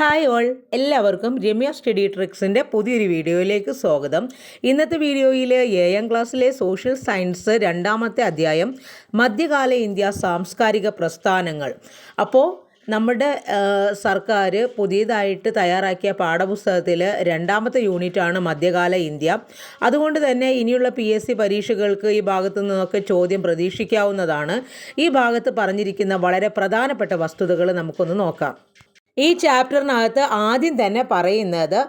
Hi all എല്ലാവർക്കും Ramya study ട്രിക്സിന്റെ പുതിയൊരു വീഡിയോയിലേക്ക് സ്വാഗതം. ഇന്നത്തെ വീഡിയോയിൽ ഏഴാം ക്ലാസ്സിലെ സോഷ്യൽ സയൻസ് രണ്ടാമത്തെ അധ്യായം മധ്യകാല ഇന്ത്യ സാംസ്കാരിക പ്രസ്ഥാനങ്ങൾ. അപ്പോൾ നമ്മുടെ സർക്കാർ പുതിയതായിട്ട് തയ്യാറാക്കിയ പാഠപുസ്തകത്തിൽ രണ്ടാമത്തെ യൂണിറ്റാണ് മധ്യകാല ഇന്ത്യ. അതുകൊണ്ട് തന്നെ ഇനിയുള്ള പി എസ് സി പരീക്ഷകൾക്ക് ഈ ഭാഗത്തു നിന്നൊക്കെ ചോദ്യം പ്രതീക്ഷിക്കാവുന്നതാണ്. ഈ ഭാഗത്ത് പറഞ്ഞിരിക്കുന്ന വളരെ പ്രധാനപ്പെട്ട വസ്തുതകൾ നമുക്കൊന്ന് നോക്കാം. ഈ ചാപ്റ്ററിനകത്ത് ആദ്യം തന്നെ പറയുന്നത്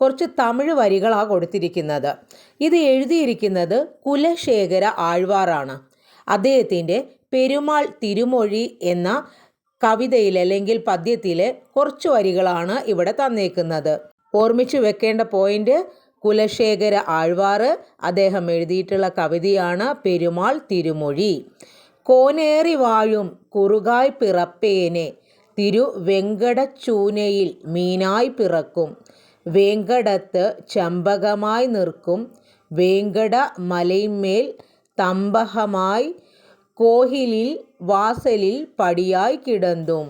കുറച്ച് തമിഴ് വരികളാണ് കൊടുത്തിരിക്കുന്നത്. ഇത് എഴുതിയിരിക്കുന്നത് കുലശേഖര ആഴ്വാറാണ്. അദ്ദേഹത്തിന്റെ പെരുമാൾ തിരുമൊഴി എന്ന കവിതയിൽ അല്ലെങ്കിൽ പദ്യത്തിലെ കുറച്ച് വരികളാണ് ഇവിടെ തന്നേക്കുന്നത്. ഓർമ്മിച്ചു വെക്കേണ്ട പോയിന്റ് കുലശേഖര ആഴ്വാറ് അദ്ദേഹം എഴുതിയിട്ടുള്ള കവിതയാണ് പെരുമാൾ തിരുമൊഴി. കോനേറി വാഴും കുറുകായ് പിറപ്പേനെ തിരു വെങ്കടച്ചൂനയിൽ മീനായി പിറക്കും. വേങ്കടത്ത് ചമ്പകമായി നിൽക്കും. വേങ്കട മലയിന്മേൽ തമ്പഹമായി കോഹിലിൽ വാസലിൽ പടിയായി കിടന്നും.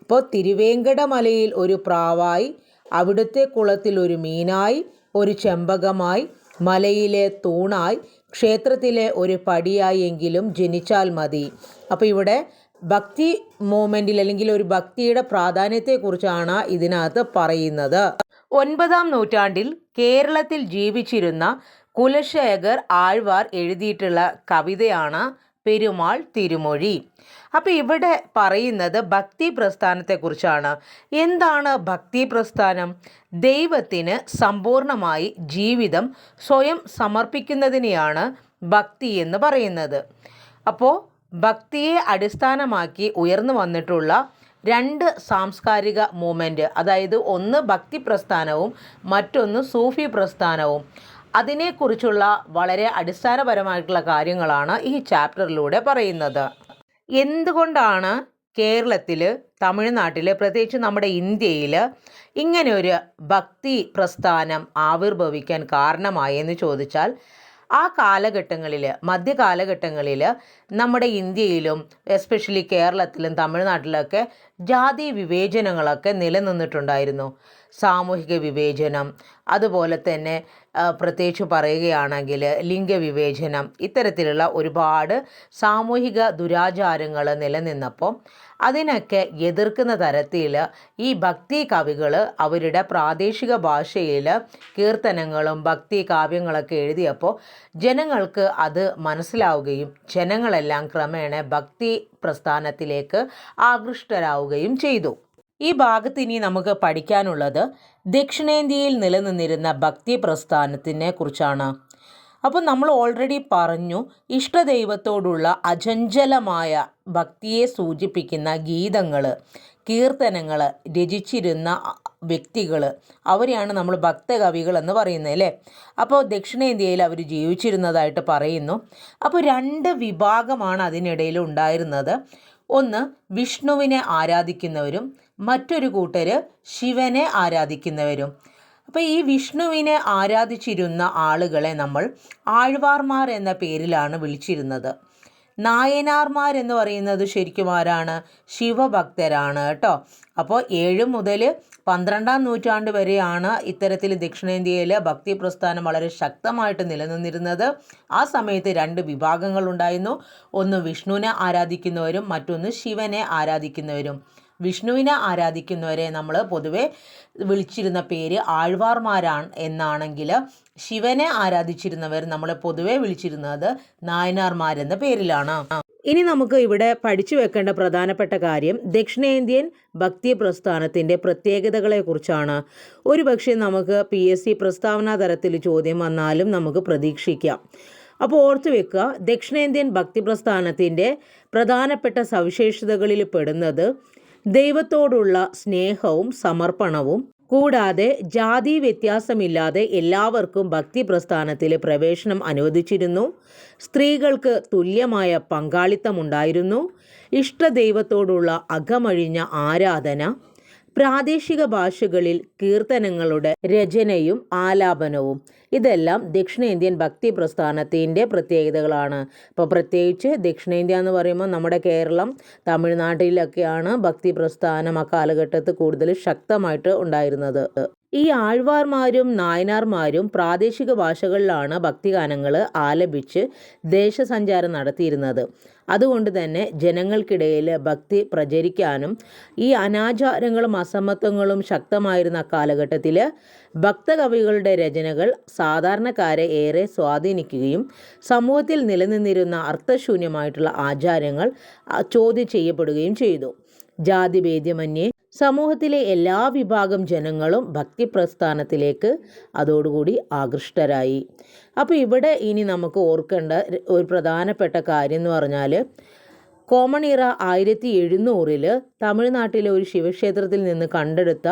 അപ്പോൾ തിരുവേങ്കടമലയിൽ ഒരു പ്രാവായി അവിടുത്തെ കുളത്തിൽ ഒരു മീനായി ഒരു ചെമ്പകമായി മലയിലെ തൂണായി ക്ഷേത്രത്തിലെ ഒരു പടിയായെങ്കിലും ജനിച്ചാൽ മതി. അപ്പോൾ ഇവിടെ ഭക്തി മൂമെന്റിൽ അല്ലെങ്കിൽ ഒരു ഭക്തിയുടെ പ്രാധാന്യത്തെക്കുറിച്ചാണ് ഇതിനകത്ത് പറയുന്നത്. ഒൻപതാം നൂറ്റാണ്ടിൽ കേരളത്തിൽ ജീവിച്ചിരുന്ന കുലശേഖർ ആഴ്വാർ എഴുതിയിട്ടുള്ള കവിതയാണ് പെരുമാൾ തിരുമൊഴി. അപ്പോൾ ഇവിടെ പറയുന്നത് ഭക്തി പ്രസ്ഥാനത്തെക്കുറിച്ചാണ്. എന്താണ് ഭക്തി പ്രസ്ഥാനം? ദൈവത്തിന് സമ്പൂർണമായി ജീവിതം സ്വയം സമർപ്പിക്കുന്നതിനെയാണ് ഭക്തി എന്ന് പറയുന്നത്. അപ്പോൾ ഭക്തിയെ അടിസ്ഥാനമാക്കി ഉയർന്നു വന്നിട്ടുള്ള രണ്ട് സാംസ്കാരിക മൂമെന്റ് അതായത് ഒന്ന് ഭക്തി പ്രസ്ഥാനവും മറ്റൊന്ന് സൂഫി പ്രസ്ഥാനവും. അതിനെക്കുറിച്ചുള്ള വളരെ അടിസ്ഥാനപരമായിട്ടുള്ള കാര്യങ്ങളാണ് ഈ ചാപ്റ്ററിലൂടെ പറയുന്നത്. എന്തുകൊണ്ടാണ് കേരളത്തിൽ തമിഴ്നാട്ടിൽ പ്രത്യേകിച്ച് നമ്മുടെ ഇന്ത്യയിൽ ഇങ്ങനെ ഒരു ഭക്തി പ്രസ്ഥാനം ആവിർഭവിക്കാൻ കാരണമായെന്ന് ചോദിച്ചാൽ ആ കാലഘട്ടങ്ങളിൽ മധ്യകാലഘട്ടങ്ങളിൽ നമ്മുടെ ഇന്ത്യയിലും എസ്പെഷ്യലി കേരളത്തിലും തമിഴ്നാട്ടിലൊക്കെ ജാതി വിവേചനങ്ങളൊക്കെ നിലനിന്നിട്ടുണ്ടായിരുന്നു. സാമൂഹിക വിവേചനം അതുപോലെ തന്നെ പ്രത്യേകിച്ച് പറയുകയാണെങ്കിൽ ലിംഗവിവേചനം ഇത്തരത്തിലുള്ള ഒരുപാട് സാമൂഹിക ദുരാചാരങ്ങൾ നിലനിന്നപ്പോൾ അതിനൊക്കെ എതിർക്കുന്ന തരത്തിൽ ഈ ഭക്തി കവികൾ അവരുടെ പ്രാദേശിക ഭാഷയിൽ കീർത്തനങ്ങളും ഭക്തി കാവ്യങ്ങളൊക്കെ എഴുതിയപ്പോൾ ജനങ്ങൾക്ക് അത് മനസ്സിലാവുകയും ജനങ്ങളെല്ലാം ക്രമേണ ഭക്തി പ്രസ്ഥാനത്തിലേക്ക് ആകൃഷ്ടരാവുകയും ചെയ്തു. ഈ ഭാഗത്ത് ഇനി നമുക്ക് പഠിക്കാനുള്ളത് ദക്ഷിണേന്ത്യയിൽ നിലനിന്നിരുന്ന ഭക്തി പ്രസ്ഥാനത്തിനെ കുറിച്ചാണ്. അപ്പോൾ നമ്മൾ ഓൾറെഡി പറഞ്ഞു ഇഷ്ടദൈവത്തോടുള്ള അചഞ്ചലമായ ഭക്തിയെ സൂചിപ്പിക്കുന്ന ഗീതങ്ങൾ കീർത്തനങ്ങൾ രചിച്ചിരുന്ന വ്യക്തികൾ അവരെയാണ് നമ്മൾ ഭക്തകവികൾ എന്ന് പറയുന്നത് അല്ലേ? അപ്പോൾ ദക്ഷിണേന്ത്യയിൽ അവർ ജീവിച്ചിരുന്നതായിട്ട് പറയുന്നു. അപ്പോൾ രണ്ട് വിഭാഗമാണ് അതിനിടയിൽ ഉണ്ടായിരുന്നത്. ഒന്ന് വിഷ്ണുവിനെ ആരാധിക്കുന്നവരും മറ്റൊരു കൂട്ടർ ശിവനെ ആരാധിക്കുന്നവരും. അപ്പോൾ ഈ വിഷ്ണുവിനെ ആരാധിച്ചിരുന്ന ആളുകളെ നമ്മൾ ആഴ്വാർമാർ എന്ന പേരിലാണ് വിളിച്ചിരുന്നത്. നായനാർമാർ എന്ന് പറയുന്നത് ശരിക്കും ആരാണ്? ശിവഭക്തരാണ് കേട്ടോ. അപ്പോൾ ഏഴ് മുതൽ പന്ത്രണ്ടാം നൂറ്റാണ്ട് വരെയാണ് ഇത്തരത്തിൽ ദക്ഷിണേന്ത്യയിൽ ഭക്തി പ്രസ്ഥാനം വളരെ ശക്തമായിട്ട് നിലനിന്നിരുന്നത്. ആ സമയത്ത് രണ്ട് വിഭാഗങ്ങൾ ഉണ്ടായിരുന്നു ഒന്ന് വിഷ്ണുവിനെ ആരാധിക്കുന്നവരും മറ്റൊന്ന് ശിവനെ ആരാധിക്കുന്നവരും. വിഷ്ണുവിനെ ആരാധിക്കുന്നവരെ നമ്മൾ പൊതുവെ വിളിച്ചിരുന്ന പേര് ആഴ്വാർമാരാണ് എന്നാണെങ്കിൽ ശിവനെ ആരാധിച്ചിരുന്നവർ നമ്മളെ പൊതുവെ വിളിച്ചിരുന്നത് നായനാർമാരെന്ന പേരിലാണ്. ഇനി നമുക്ക് ഇവിടെ പഠിച്ചു വെക്കേണ്ട പ്രധാനപ്പെട്ട കാര്യം ദക്ഷിണേന്ത്യൻ ഭക്തി പ്രസ്ഥാനത്തിന്റെ പ്രത്യേകതകളെക്കുറിച്ചാണ്. ഒരുപക്ഷെ നമുക്ക് പി എസ് സി പ്രസ്താവനാ തരത്തിൽ ചോദ്യം വന്നാലും നമുക്ക് പ്രതീക്ഷിക്കാം. അപ്പോൾ ഓർത്തു വെക്കുക ദക്ഷിണേന്ത്യൻ ഭക്തി പ്രസ്ഥാനത്തിന്റെ പ്രധാനപ്പെട്ട സവിശേഷതകളിൽ പെടുന്നത് ദൈവത്തോടുള്ള സ്നേഹവും സമർപ്പണവും കൂടാതെ ജാതി വ്യത്യാസമില്ലാതെ എല്ലാവർക്കും ഭക്തി പ്രസ്ഥാനത്തിൽ പ്രവേശനം അനുവദിച്ചിരുന്നു. സ്ത്രീകൾക്ക് തുല്യമായ പങ്കാളിത്തമുണ്ടായിരുന്നു. ഇഷ്ടദൈവത്തോടുള്ള അകമഴിഞ്ഞ ആരാധന പ്രാദേശിക ഭാഷകളിൽ കീർത്തനങ്ങളുടെ രചനയും ആലാപനവും. ഇതെല്ലാം ദക്ഷിണേന്ത്യൻ ഭക്തി പ്രസ്ഥാനത്തിന്റെ പ്രത്യേകതകളാണ്. ഇപ്പോൾ പ്രത്യേകിച്ച് ദക്ഷിണേന്ത്യ എന്ന് പറയുമ്പോൾ നമ്മുടെ കേരളം തമിഴ്നാട്ടിലൊക്കെയാണ് ഭക്തി പ്രസ്ഥാനം ആ കൂടുതൽ ശക്തമായിട്ട് ഉണ്ടായിരുന്നത്. ഈ ആഴ്വാർമാരും നായനാർമാരും പ്രാദേശിക ഭാഷകളിലാണ് ഭക്തിഗാനങ്ങൾ ആലപിച്ച് ദേശസഞ്ചാരം നടത്തിയിരുന്നത്. അതുകൊണ്ട് തന്നെ ജനങ്ങൾക്കിടയിൽ ഭക്തി പ്രചരിക്കാനും ഈ അനാചാരങ്ങളും അസമത്വങ്ങളും ശക്തമായിരുന്ന കാലഘട്ടത്തിൽ ഭക്തകവികളുടെ രചനകൾ സാധാരണക്കാരെ ഏറെ സ്വാധീനിക്കുകയും സമൂഹത്തിൽ നിലനിന്നിരുന്ന അർത്ഥശൂന്യമായിട്ടുള്ള ആചാരങ്ങൾ ചോദ്യം ചെയ്യപ്പെടുകയും ചെയ്തു. ജാതിഭേദ്യമന്യേ. സമൂഹത്തിലെ എല്ലാ വിഭാഗം ജനങ്ങളും ഭക്തി പ്രസ്ഥാനത്തിലേക്ക് അതോടുകൂടി ആകൃഷ്ടരായി. അപ്പോൾ ഇവിടെ ഇനി നമുക്ക് ഓർക്കേണ്ട ഒരു പ്രധാനപ്പെട്ട കാര്യം എന്ന് പറഞ്ഞാൽ കോമൺ ഇറ ആയിരത്തി എഴുന്നൂറിൽ തമിഴ്നാട്ടിലെ ഒരു ശിവക്ഷേത്രത്തിൽ നിന്ന് കണ്ടെടുത്ത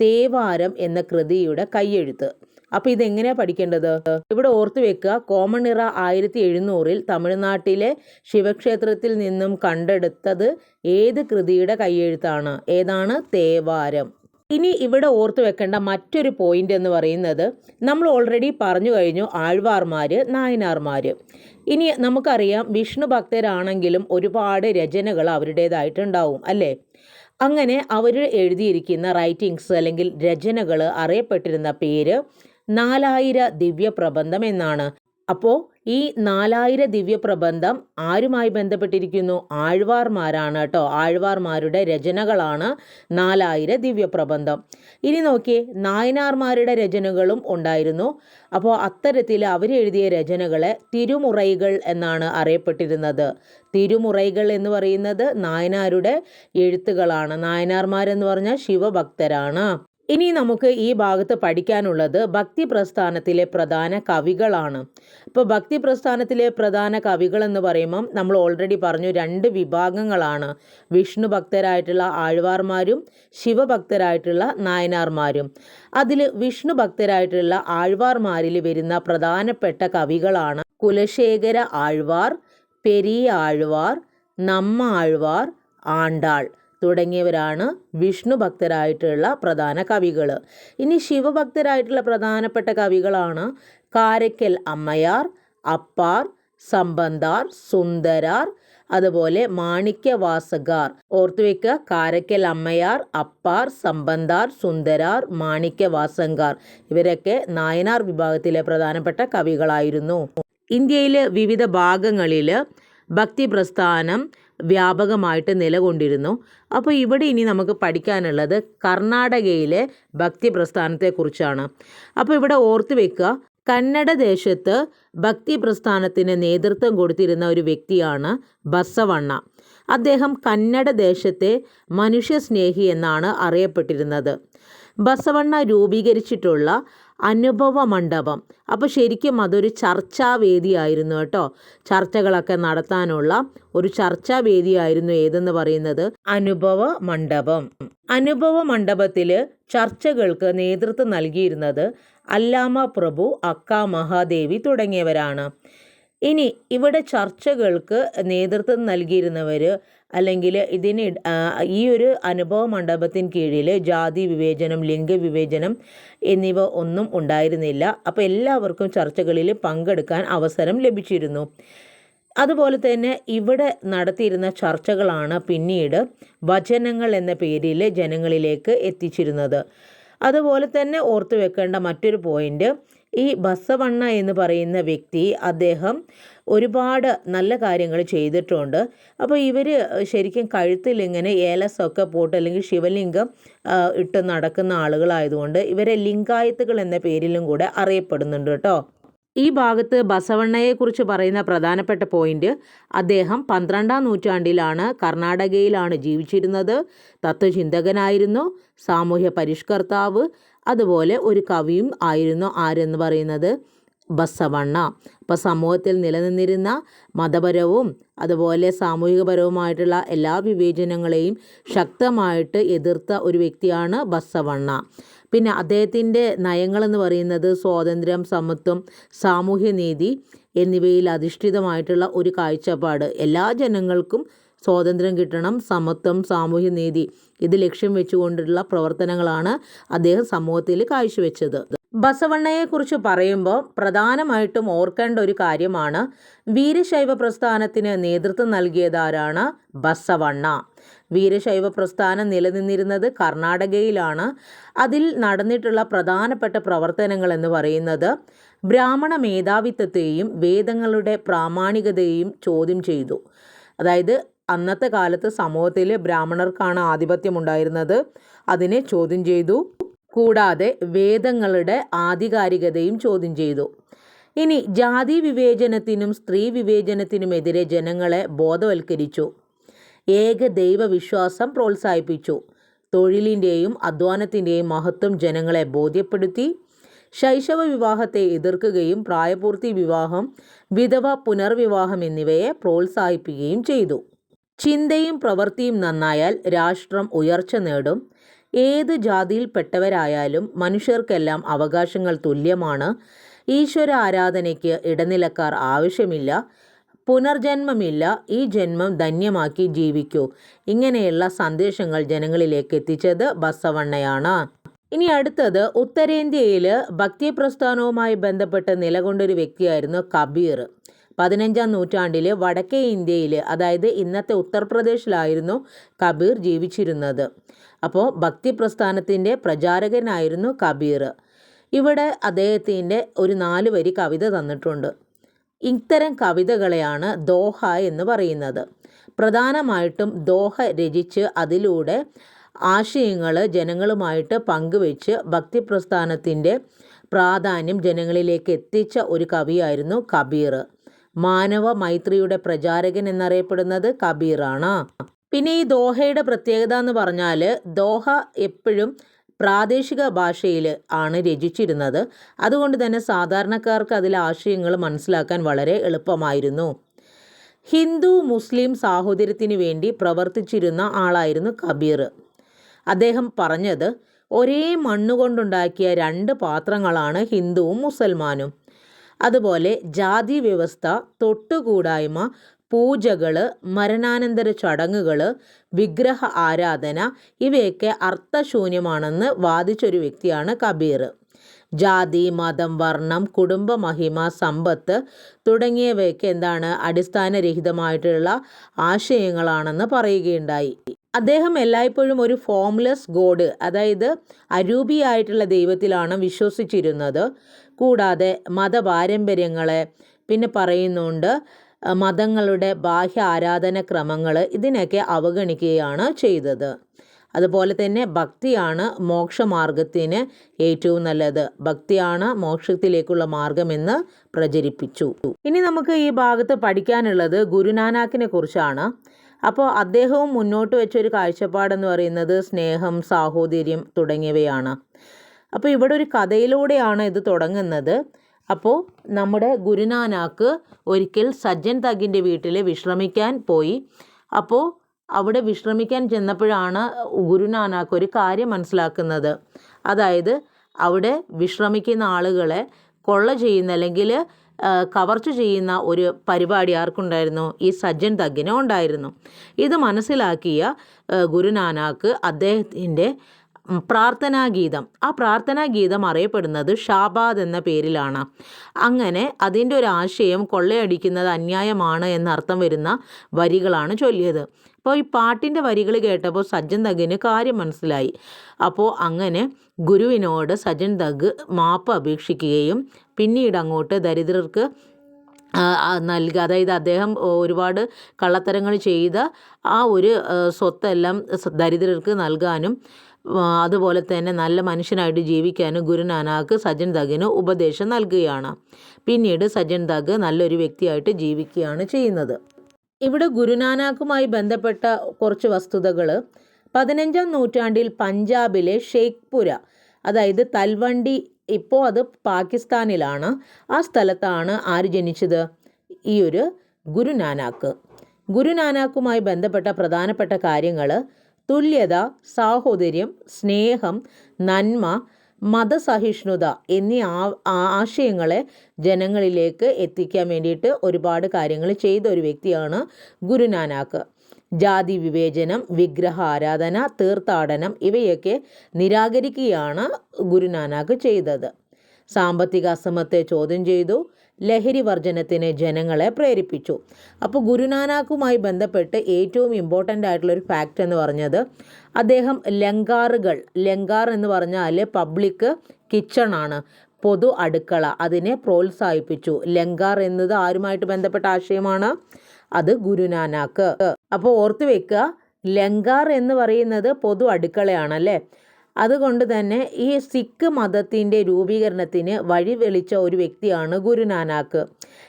തേവാരം എന്ന കൃതിയുടെ കയ്യെഴുത്ത് അപ്പോൾ ഇതെങ്ങനെയാണ് പഠിക്കേണ്ടത്? ഇവിടെ ഓർത്തു വെക്കുക കോമൺ ഇറ ആയിരത്തി എഴുന്നൂറിൽ തമിഴ്നാട്ടിലെ ശിവക്ഷേത്രത്തിൽ നിന്നും കണ്ടെടുത്തത് ഏത് കൃതിയുടെ കയ്യെഴുത്താണ് ഏതാണ്? തേവാരം. ഇനി ഇവിടെ ഓർത്തു വെക്കേണ്ട മറ്റൊരു പോയിന്റ് എന്ന് പറയുന്നത് നമ്മൾ ഓൾറെഡി പറഞ്ഞു കഴിഞ്ഞു ആഴ്വാർമാർ നായനാർമാർ ഇനി നമുക്കറിയാം വിഷ്ണു ഭക്തരാണെങ്കിലും ഒരുപാട് രചനകൾ അവരുടേതായിട്ടുണ്ടാവും അല്ലേ? അങ്ങനെ അവർ എഴുതിയിരിക്കുന്ന റൈറ്റിങ്സ് അല്ലെങ്കിൽ രചനകൾ അറിയപ്പെട്ടിരുന്ന പേര് നാലായിര ദിവ്യപ്രബന്ധം എന്നാണ്. അപ്പോൾ ഈ നാലായിര ദിവ്യപ്രബന്ധം ആരുമായി ബന്ധപ്പെട്ടിരിക്കുന്നു? ആഴ്വാർമാരാണ് കേട്ടോ. ആഴ്വാർമാരുടെ രചനകളാണ് നാലായിര ദിവ്യപ്രബന്ധം. ഇനി നോക്കിയേ നായനാർമാരുടെ രചനകളും ഉണ്ടായിരുന്നു. അപ്പോൾ അത്തരത്തിൽ അവരെഴുതിയ രചനകളെ തിരുമുറൈകൾ എന്നാണ് അറിയപ്പെട്ടിരുന്നത്. തിരുമുറൈകൾ എന്ന് പറയുന്നത് നായനാരുടെ എഴുത്തുകളാണ്. നായനാർമാരെന്ന് പറഞ്ഞാൽ ശിവഭക്തരാണ്. ഇനി നമുക്ക് ഈ ഭാഗത്ത് പഠിക്കാനുള്ളത് ഭക്തി പ്രസ്ഥാനത്തിലെ പ്രധാന കവികളാണ്. ഇപ്പോൾ ഭക്തി പ്രസ്ഥാനത്തിലെ പ്രധാന കവികൾ എന്ന് പറയുമ്പം നമ്മൾ ഓൾറെഡി പറഞ്ഞു രണ്ട് വിഭാഗങ്ങളാണ്. വിഷ്ണു ഭക്തരായിട്ടുള്ള ആഴ്വാർമാരും ശിവഭക്തരായിട്ടുള്ള നായനാർമാരും. അതിൽ വിഷ്ണു ഭക്തരായിട്ടുള്ള ആഴ്വാർമാരിൽ വരുന്ന പ്രധാനപ്പെട്ട കവികളാണ് കുലശേഖര ആഴ്വാർ പെരിയ ആഴ്വാർ നമ്മ ആഴ്വാർ ആണ്ടാൾ. തുടങ്ങിയവരാണ് വിഷ്ണു ഭക്തരായിട്ടുള്ള പ്രധാന കവികൾ ഇനി ശിവഭക്തരായിട്ടുള്ള പ്രധാനപ്പെട്ട കവികളാണ് കാരക്കൽ അമ്മയാർ അപ്പാർ സമ്പന്താർ സുന്ദരാർ അതുപോലെ മാണിക്യവാസകാർ ഓർത്തുവെക്കുക കാരക്കൽ അമ്മയാർ അപ്പാർ സമ്പന്താർ സുന്ദരാർ മാണിക്യവാസങ്കാർ ഇവരൊക്കെ നായനാർ വിഭാഗത്തിലെ പ്രധാനപ്പെട്ട കവികളായിരുന്നു. ഇന്ത്യയിലെ വിവിധ ഭാഗങ്ങളിൽ ഭക്തി പ്രസ്ഥാനം വ്യാപകമായിട്ട് നിലകൊണ്ടിരുന്നു. അപ്പോൾ ഇവിടെ ഇനി നമുക്ക് പഠിക്കാനുള്ളത് കർണാടകയിലെ ഭക്തി പ്രസ്ഥാനത്തെക്കുറിച്ചാണ് അപ്പോൾ ഇവിടെ ഓർത്തു വെക്കുക കന്നഡ ദേശത്ത് ഭക്തി പ്രസ്ഥാനത്തിന് നേതൃത്വം കൊടുത്തിരുന്ന ഒരു വ്യക്തിയാണ് ബസവണ്ണ. അദ്ദേഹം കന്നഡ ദേശത്തെ മനുഷ്യസ്നേഹി എന്നാണ് അറിയപ്പെട്ടിരുന്നത്. ബസവണ്ണ രൂപീകരിച്ചിട്ടുള്ള അനുഭവ മണ്ഡപം അപ്പോൾ ശരിക്കും അതൊരു ചർച്ചാവേദിയായിരുന്നു കേട്ടോ. ചർച്ചകളൊക്കെ നടത്താനുള്ള ഒരു ചർച്ചാവേദിയായിരുന്നു ഏതെന്ന് പറയുന്നത് അനുഭവ മണ്ഡപം അനുഭവ മണ്ഡപത്തിൽ ചർച്ചകൾക്ക് നേതൃത്വം നൽകിയിരുന്നത് അല്ലാമ പ്രഭു അക്ക മഹാദേവി തുടങ്ങിയവരാണ്. ഇനി ഇവിടെ ചർച്ചകൾക്ക് നേതൃത്വം നൽകിയിരുന്നവർ അല്ലെങ്കിൽ ഇതിന് ഈ ഒരു അനുഭവ മണ്ഡപത്തിന് കീഴിൽ ജാതി വിവേചനം ലിംഗ വിവേചനം എന്നിവ ഒന്നും ഉണ്ടായിരുന്നില്ല. അപ്പോൾ എല്ലാവർക്കും ചർച്ചകളിൽ പങ്കെടുക്കാൻ അവസരം ലഭിച്ചിരുന്നു. അതുപോലെ തന്നെ ഇവിടെ നടത്തിയിരുന്ന ചർച്ചകളാണ് പിന്നീട് വചനങ്ങൾ എന്ന പേരിൽ ജനങ്ങളിലേക്ക് എത്തിച്ചിരുന്നത്. അതുപോലെ തന്നെ ഓർത്തു വെക്കേണ്ട മറ്റൊരു പോയിന്റ് ഈ ബസവണ്ണ എന്ന് പറയുന്ന വ്യക്തി അദ്ദേഹം ഒരുപാട് നല്ല കാര്യങ്ങൾ ചെയ്തിട്ടുണ്ട്. അപ്പോൾ ഇവർ ശരിക്കും കഴുത്തിൽ ഇങ്ങനെ ഏലസൊക്കെ പോട്ട് അല്ലെങ്കിൽ ശിവലിംഗം ഇട്ട് നടക്കുന്ന ആളുകളായതുകൊണ്ട് ഇവരെ ലിംഗായത്തുകൾ എന്ന പേരിലും കൂടെ അറിയപ്പെടുന്നുണ്ട് കേട്ടോ. ഈ ഭാഗത്ത് ബസവണ്ണയെക്കുറിച്ച് പറയുന്ന പ്രധാനപ്പെട്ട പോയിന്റ് അദ്ദേഹം പന്ത്രണ്ടാം നൂറ്റാണ്ടിലാണ് കർണാടകയിലാണ് ജീവിച്ചിരുന്നത്. തത്വചിന്തകനായിരുന്നു സാമൂഹ്യ പരിഷ്കർത്താവ് അതുപോലെ ഒരു കവിയും ആയിരുന്നു ആരെന്ന് പറയുന്നത്? ബസവണ്ണ. അപ്പോൾ സമൂഹത്തിൽ നിലനിന്നിരുന്ന മതപരവും അതുപോലെ സാമൂഹികപരവുമായിട്ടുള്ള എല്ലാ വിവേചനങ്ങളെയും ശക്തമായിട്ട് എതിർത്ത ഒരു വ്യക്തിയാണ് ബസവണ്ണ. പിന്നെ അദ്ദേഹത്തിന്റെ നയങ്ങളെന്ന് പറയുന്നത് സ്വാതന്ത്ര്യം സമത്വം സാമൂഹ്യനീതി എന്നിവയിൽ അധിഷ്ഠിതമായിട്ടുള്ള ഒരു കാഴ്ചപ്പാട്. എല്ലാ ജനങ്ങൾക്കും സ്വാതന്ത്ര്യം കിട്ടണം സമത്വം സാമൂഹ്യ നീതി. ഇത് ലക്ഷ്യം വെച്ചുകൊണ്ടുള്ള പ്രവർത്തനങ്ങളാണ് അദ്ദേഹം സമൂഹത്തിൽ കാഴ്ചവെച്ചത്. ബസവണ്ണയെക്കുറിച്ച് പറയുമ്പോൾ പ്രധാനമായിട്ടും ഓർക്കേണ്ട ഒരു കാര്യമാണ് വീരശൈവ പ്രസ്ഥാനത്തിന് നേതൃത്വം നൽകിയതാരാണ് ബസവണ്ണ. വീരശൈവ പ്രസ്ഥാനം നിലനിന്നിരുന്നത് കർണാടകയിലാണ്. അതിൽ നടന്നിട്ടുള്ള പ്രധാനപ്പെട്ട പ്രവർത്തനങ്ങൾ എന്ന് പറയുന്നത് ബ്രാഹ്മണ മേധാവിത്വത്തെയും വേദങ്ങളുടെ പ്രാമാണികതയെയും ചോദ്യം ചെയ്തു. അതായത് അന്നത്തെ കാലത്ത് സമൂഹത്തിൽ ബ്രാഹ്മണർക്കാണ് ആധിപത്യം ഉണ്ടായിരുന്നത് അതിനെ ചോദ്യം ചെയ്തു. കൂടാതെ വേദങ്ങളുടെ ആധികാരികതയും ചോദ്യം ചെയ്തു. ഇനി ജാതി വിവേചനത്തിനും സ്ത്രീ വിവേചനത്തിനുമെതിരെ ജനങ്ങളെ ബോധവൽക്കരിച്ചു. ഏക ദൈവവിശ്വാസം പ്രോത്സാഹിപ്പിച്ചു. തൊഴിലിന്റെയും അധ്വാനത്തിന്റെയും മഹത്വം ജനങ്ങളെ ബോധ്യപ്പെടുത്തി. ശൈശവ വിവാഹത്തെ എതിർക്കുകയും പ്രായപൂർത്തി വിവാഹം വിധവ പുനർവിവാഹം എന്നിവയെ പ്രോത്സാഹിപ്പിക്കുകയും ചെയ്തു. ചിന്തയും പ്രവൃത്തിയും നന്നായാൽ രാഷ്ട്രം ഉയർച്ച നേടും. ഏത് ജാതിയിൽപ്പെട്ടവരായാലും മനുഷ്യർക്കെല്ലാം അവകാശങ്ങൾ തുല്യമാണ്. ഈശ്വര ആരാധനയ്ക്ക് ഇടനിലക്കാർ ആവശ്യമില്ല. പുനർജന്മമില്ല. ഈ ജന്മം ധന്യമാക്കി ജീവിക്കൂ. ഇങ്ങനെയുള്ള സന്ദേശങ്ങൾ ജനങ്ങളിലേക്ക് എത്തിച്ചത് ബസവണ്ണയാണ്. ഇനി അടുത്തത് ഉത്തരേന്ത്യയിൽ ഭക്തി പ്രസ്ഥാനവുമായി ബന്ധപ്പെട്ട് നിലകൊണ്ടൊരു വ്യക്തിയായിരുന്നു കബീർ. പതിനഞ്ചാം നൂറ്റാണ്ടിൽ വടക്കേ ഇന്ത്യയിൽ അതായത് ഇന്നത്തെ ഉത്തർപ്രദേശിലായിരുന്നു കബീർ ജീവിച്ചിരുന്നത്. അപ്പോൾ ഭക്തി പ്രസ്ഥാനത്തിന്റെ പ്രചാരകനായിരുന്നു കബീർ. ഇവിടെ അദ്ദേഹത്തിന്റെ ഒരു നാല് വരി കവിത തന്നിട്ടുണ്ട്. ഇത്തരം കവിതകളെയാണ് ദോഹ എന്ന് പറയുന്നത്. പ്രധാനമായിട്ടും ദോഹ രചിച്ച് അതിലൂടെ ആശയങ്ങൾ ജനങ്ങളുമായിട്ട് പങ്കുവെച്ച് ഭക്തി പ്രസ്ഥാനത്തിന്റെ പ്രാധാന്യം ജനങ്ങളിലേക്ക് എത്തിച്ച ഒരു കവിയായിരുന്നു കബീർ. മാനവ മൈത്രിയുടെ പ്രചാരകൻ എന്നറിയപ്പെടുന്നത് കബീറാണ്. പിന്നെ ഈ ദോഹയുടെ പ്രത്യേകത എന്ന് പറഞ്ഞാൽ ദോഹ എപ്പോഴും പ്രാദേശിക ഭാഷയിൽ ആണ് രചിച്ചിരുന്നത്. അതുകൊണ്ട് തന്നെ സാധാരണക്കാർക്ക് അതിലെ ആശയങ്ങൾ മനസ്സിലാക്കാൻ വളരെ എളുപ്പമായിരുന്നു. ഹിന്ദു മുസ്ലിം സാഹോദര്യത്തിന് വേണ്ടി പ്രവർത്തിച്ചിരുന്ന ആളായിരുന്നു കബീർ. അദ്ദേഹം പറഞ്ഞത് ഒരേ മണ്ണുകൊണ്ടുണ്ടാക്കിയ രണ്ട് പാത്രങ്ങളാണ് ഹിന്ദുവും മുസൽമാനും. അതുപോലെ ജാതി വ്യവസ്ഥ തൊട്ടുകൂടായ്മ പൂജകൾ മരണാനന്തര ചടങ്ങുകൾ വിഗ്രഹ ആരാധന ഇവയൊക്കെ അർത്ഥശൂന്യമാണെന്ന് വാദിച്ചൊരു വ്യക്തിയാണ് കബീർ. ജാതി മതം വർണം കുടുംബ മഹിമ സമ്പത്ത് തുടങ്ങിയവയൊക്കെ എന്താണ് അടിസ്ഥാനരഹിതമായിട്ടുള്ള ആശയങ്ങളാണെന്ന് പറയുകയുണ്ടായി. അദ്ദേഹം എല്ലായ്പ്പോഴും ഒരു ഫോംലെസ് ഗോഡ് അതായത് അരൂപിയായിട്ടുള്ള ദൈവത്തിലാണ് വിശ്വസിച്ചിരുന്നത്. കൂടാതെ മതപാരമ്പര്യങ്ങളെ പിന്നെ പറയുന്നുണ്ട് മതങ്ങളുടെ ബാഹ്യ ആരാധന ക്രമങ്ങൾ ഇതിനൊക്കെ അവഗണിക്കുകയാണ് ചെയ്തത്. അതുപോലെ തന്നെ ഭക്തിയാണ് മോക്ഷമാർഗത്തിന് ഏറ്റവും നല്ലത്. ഭക്തിയാണ് മോക്ഷത്തിലേക്കുള്ള മാർഗമെന്ന് പ്രചരിപ്പിച്ചു. ഇനി നമുക്ക് ഈ ഭാഗത്ത് പഠിക്കാനുള്ളത് ഗുരുനാനാക്കിനെ കുറിച്ചാണ്. അപ്പോൾ അദ്ദേഹവും മുന്നോട്ട് വെച്ചൊരു കാഴ്ചപ്പാടെന്ന് പറയുന്നത് സ്നേഹം സാഹോദര്യം തുടങ്ങിയവയാണ്. അപ്പോൾ ഇവിടെ ഒരു കഥയിലൂടെയാണ് ഇത് തുടങ്ങുന്നത്. അപ്പോൾ നമ്മുടെ ഗുരുനാനാക്ക് ഒരിക്കൽ സജ്ജൻ തഗിന്റെ വീട്ടിൽ വിശ്രമിക്കാൻ പോയി. അപ്പോൾ അവിടെ വിശ്രമിക്കാൻ ചെന്നപ്പോഴാണ് ഗുരുനാനാക്ക് ഒരു കാര്യം മനസ്സിലാക്കുന്നത്. അതായത് അവിടെ വിശ്രമിക്കുന്ന ആളുകളെ കൊള്ള ചെയ്യുന്ന അല്ലെങ്കിൽ കവർച്ച ചെയ്യുന്ന ഒരു പരിപാടി ആർക്കുണ്ടായിരുന്നു? ഈ സജ്ജൻ തഗ്ഗിന് ഉണ്ടായിരുന്നു. ഇത് മനസ്സിലാക്കിയ ഗുരുനാനാക്ക് അദ്ദേഹത്തിന്റെ പ്രാർത്ഥനാഗീതം. ആ പ്രാർത്ഥനാഗീതം അറിയപ്പെടുന്നത് ഷാബാദ് എന്ന പേരിലാണ്. അങ്ങനെ അതിന്റെ ഒരു ആശയം കൊള്ളയടിക്കുന്നത് അന്യായമാണ് എന്നർത്ഥം വരുന്ന വരികളാണ് ചൊല്ലിയത്. അപ്പോൾ ഈ പാട്ടിന്റെ വരികൾ കേട്ടപ്പോൾ സജ്ജൻ ദഗിന് കാര്യം മനസ്സിലായി. അപ്പോൾ അങ്ങനെ ഗുരുവിനോട് സജ്ജൻ ദഗ് മാപ്പ് അപേക്ഷിക്കുകയും പിന്നീട് അങ്ങോട്ട് ദരിദ്രർക്ക് നൽകുക. അതായത് അദ്ദേഹം ഒരുപാട് കള്ളത്തരങ്ങൾ ചെയ്ത ആ ഒരു സ്വത്തെല്ലാം ദരിദ്രർക്ക് നൽകാനും അതുപോലെ തന്നെ നല്ല മനുഷ്യനായിട്ട് ജീവിക്കാനും ഗുരുനാനാക്ക് സജ്ജൻ ദഗിന് ഉപദേശം നൽകുകയാണ്. പിന്നീട് സജ്ജൻ ദഗ് നല്ലൊരു വ്യക്തിയായിട്ട് ജീവിക്കുകയാണ് ചെയ്യുന്നത്. ഇവിടെ ഗുരുനാനാക്കുമായി ബന്ധപ്പെട്ട കുറച്ച് വസ്തുതകൾ പതിനഞ്ചാം നൂറ്റാണ്ടിൽ പഞ്ചാബിലെ ഷെയ്ഖ്പുര അതായത് തൽവണ്ടി ഇപ്പോൾ അത് പാകിസ്ഥാനിലാണ്. ആ സ്ഥലത്താണ് ആര് ജനിച്ചത്? ഈ ഒരു ഗുരുനാനാക്ക്. ഗുരുനാനാക്കുമായി ബന്ധപ്പെട്ട പ്രധാനപ്പെട്ട കാര്യങ്ങൾ തുല്യത സാഹോദര്യം സ്നേഹം നന്മ മതസഹിഷ്ണുത എന്നീ ആ ആശയങ്ങളെ ജനങ്ങളിലേക്ക് എത്തിക്കാൻ വേണ്ടിയിട്ട് ഒരുപാട് കാര്യങ്ങൾ ചെയ്ത ഒരു വ്യക്തിയാണ് ഗുരുനാനാക്ക്. ജാതി വിവേചനം വിഗ്രഹ ആരാധന തീർത്ഥാടനം ഇവയൊക്കെ നിരാകരിക്കുകയാണ് ഗുരുനാനാക്ക് ചെയ്തത്. സാമ്പത്തിക അസമത്തെ ചോദ്യം ചെയ്തു. ലഹരി വർജനത്തിന് ജനങ്ങളെ പ്രേരിപ്പിച്ചു. അപ്പോൾ ഗുരുനാനാക്കുമായി ബന്ധപ്പെട്ട് ഏറ്റവും ഇമ്പോർട്ടന്റ് ആയിട്ടുള്ള ഒരു ഫാക്റ്റ് എന്ന് പറഞ്ഞത് അദ്ദേഹം ലങ്കാറുകൾ ലങ്കാർ എന്ന് പറഞ്ഞാൽ പബ്ലിക് കിച്ചൺ ആണ്. പൊതു അടുക്കള അതിനെ പ്രോത്സാഹിപ്പിച്ചു. ലങ്കാർ എന്നത് ആരുമായിട്ട് ബന്ധപ്പെട്ട ആശയമാണ്? അത് ഗുരുനാനാക്ക്. അപ്പോൾ ഓർത്തു വെക്കുക ലങ്കാർ എന്ന് പറയുന്നത് പൊതു അടുക്കളയാണല്ലേ അതുകൊണ്ട് തന്നെ ഈ സിഖ് മതത്തിന്റെ രൂപീകരണത്തിന് വഴി വെളിച്ച ഒരു വ്യക്തിയാണ് ഗുരുനാനാക്ക്.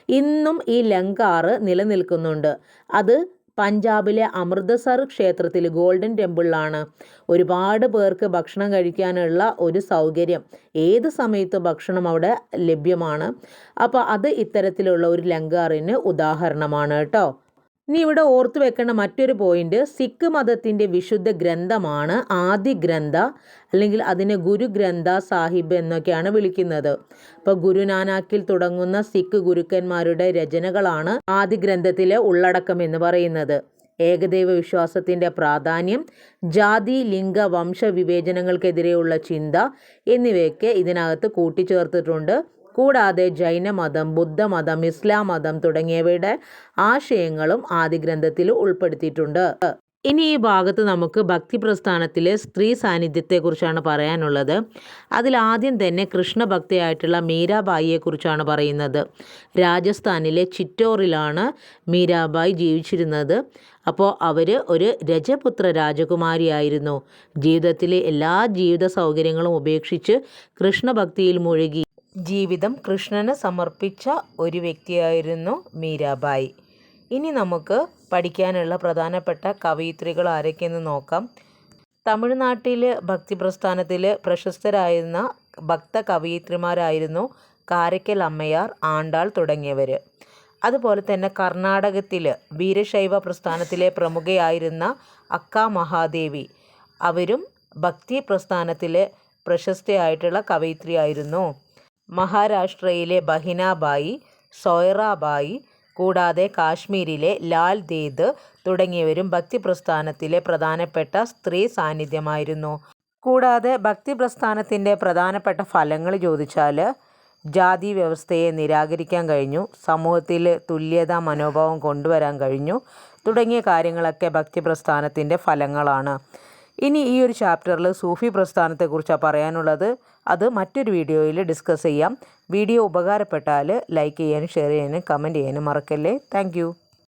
ഇന്നും ഈ ലങ്കാറ് നിലനിൽക്കുന്നുണ്ട്. അത് പഞ്ചാബിലെ അമൃതസർ ക്ഷേത്രത്തിൽ ഗോൾഡൻ ടെമ്പിളിലാണ് ഒരുപാട് പേർക്ക് ഭക്ഷണം കഴിക്കാനുള്ള ഒരു സൗകര്യം. ഏത് സമയത്തും ഭക്ഷണം അവിടെ ലഭ്യമാണ്? അപ്പോൾ അത് ഇത്തരത്തിലുള്ള ഒരു ലങ്കാറിന് ഉദാഹരണമാണ് കേട്ടോ. ഇനി ഇവിടെ ഓർത്തു വെക്കേണ്ട മറ്റൊരു പോയിന്റ് സിഖ് മതത്തിന്റെ വിശുദ്ധ ഗ്രന്ഥമാണ് ആദി ഗ്രന്ഥ അല്ലെങ്കിൽ അതിനെ ഗുരു ഗ്രന്ഥ സാഹിബ് എന്നൊക്കെയാണ് വിളിക്കുന്നത്. അപ്പോൾ ഗുരുനാനാക്കിൽ തുടങ്ങുന്ന സിഖ് ഗുരുക്കന്മാരുടെ രചനകളാണ് ആദി ഗ്രന്ഥത്തിലെ ഉള്ളടക്കം എന്ന് പറയുന്നത്. ഏകദൈവ വിശ്വാസത്തിന്റെ പ്രാധാന്യം ജാതി ലിംഗ വംശ വിവേചനങ്ങൾക്കെതിരെയുള്ള ചിന്ത എന്നിവയൊക്കെ ഇതിനകത്ത് കൂട്ടിച്ചേർത്തിട്ടുണ്ട്. കൂടാതെ ജൈനമതം ബുദ്ധമതം ഇസ്ലാം മതം തുടങ്ങിയവയുടെ ആശയങ്ങളും ആദ്യ ഗ്രന്ഥത്തിൽ ഉൾപ്പെടുത്തിയിട്ടുണ്ട്. ഇനി ഈ ഭാഗത്ത് നമുക്ക് ഭക്തി പ്രസ്ഥാനത്തിലെ സ്ത്രീ സാന്നിധ്യത്തെക്കുറിച്ചാണ് പറയാനുള്ളത്. അതിൽ ആദ്യം തന്നെ കൃഷ്ണഭക്തിയായിട്ടുള്ള മീരാബായിയെക്കുറിച്ചാണ് പറയുന്നത്. രാജസ്ഥാനിലെ ചിറ്റോറിലാണ് മീരാബായി ജീവിച്ചിരുന്നത്. അപ്പോൾ അവർ ഒരു രജപുത്ര രാജകുമാരിയായിരുന്നു. ജീവിതത്തിലെ എല്ലാ ജീവിത സൗകര്യങ്ങളും ഉപേക്ഷിച്ച് കൃഷ്ണഭക്തിയിൽ മുഴുകി. ജീവിതം കൃഷ്ണന് സമർപ്പിച്ച ഒരു വ്യക്തിയായിരുന്നു മീരാബായി. ഇനി നമുക്ക് പഠിക്കാനുള്ള പ്രധാനപ്പെട്ട കവയിത്രികൾ ആരൊക്കെയെന്ന് നോക്കാം. തമിഴ്നാട്ടിലെ ഭക്തി പ്രസ്ഥാനത്തിൽ പ്രശസ്തരായിരുന്ന ഭക്ത കവയിത്രിമാരായിരുന്നു കാരയ്ക്കൽ അമ്മയാർ ആണ്ടാൾ തുടങ്ങിയവർ അതുപോലെ തന്നെ കർണാടകത്തിൽ വീരശൈവ പ്രസ്ഥാനത്തിലെ പ്രമുഖയായിരുന്ന അക്ക മഹാദേവി. അവരും ഭക്തി പ്രസ്ഥാനത്തിലെ പ്രശസ്തയായിട്ടുള്ള കവയിത്രിയായിരുന്നു. മഹാരാഷ്ട്രയിലെ ബഹിനാബായി സോയറാബായി കൂടാതെ കാശ്മീരിലെ ലാൽ ദേദ് തുടങ്ങിയവരും ഭക്തി പ്രസ്ഥാനത്തിലെ പ്രധാനപ്പെട്ട സ്ത്രീ സാന്നിധ്യമായിരുന്നു. കൂടാതെ ഭക്തി പ്രസ്ഥാനത്തിന്റെ പ്രധാനപ്പെട്ട ഫലങ്ങൾ ചോദിച്ചാൽ ജാതി വ്യവസ്ഥയെ നിരാകരിക്കാൻ കഴിഞ്ഞു സമൂഹത്തിൽ തുല്യതാ മനോഭാവം കൊണ്ടുവരാൻ കഴിഞ്ഞു തുടങ്ങിയ കാര്യങ്ങളൊക്കെ ഭക്തി പ്രസ്ഥാനത്തിന്റെ ഫലങ്ങളാണ്. ഇനി ഈ ഒരു ചാപ്റ്ററിൽ സൂഫി പ്രസ്ഥാനത്തെക്കുറിച്ചാണ് പറയാനുള്ളത്. അത് മറ്റൊരു വീഡിയോയിൽ ഡിസ്കസ് ചെയ്യാം. വീഡിയോ ഉപകാരപ്പെട്ടാൽ ലൈക്ക് ചെയ്യാനും ഷെയർ ചെയ്യാനും കമന്റ് ചെയ്യാനും മറക്കല്ലേ. താങ്ക്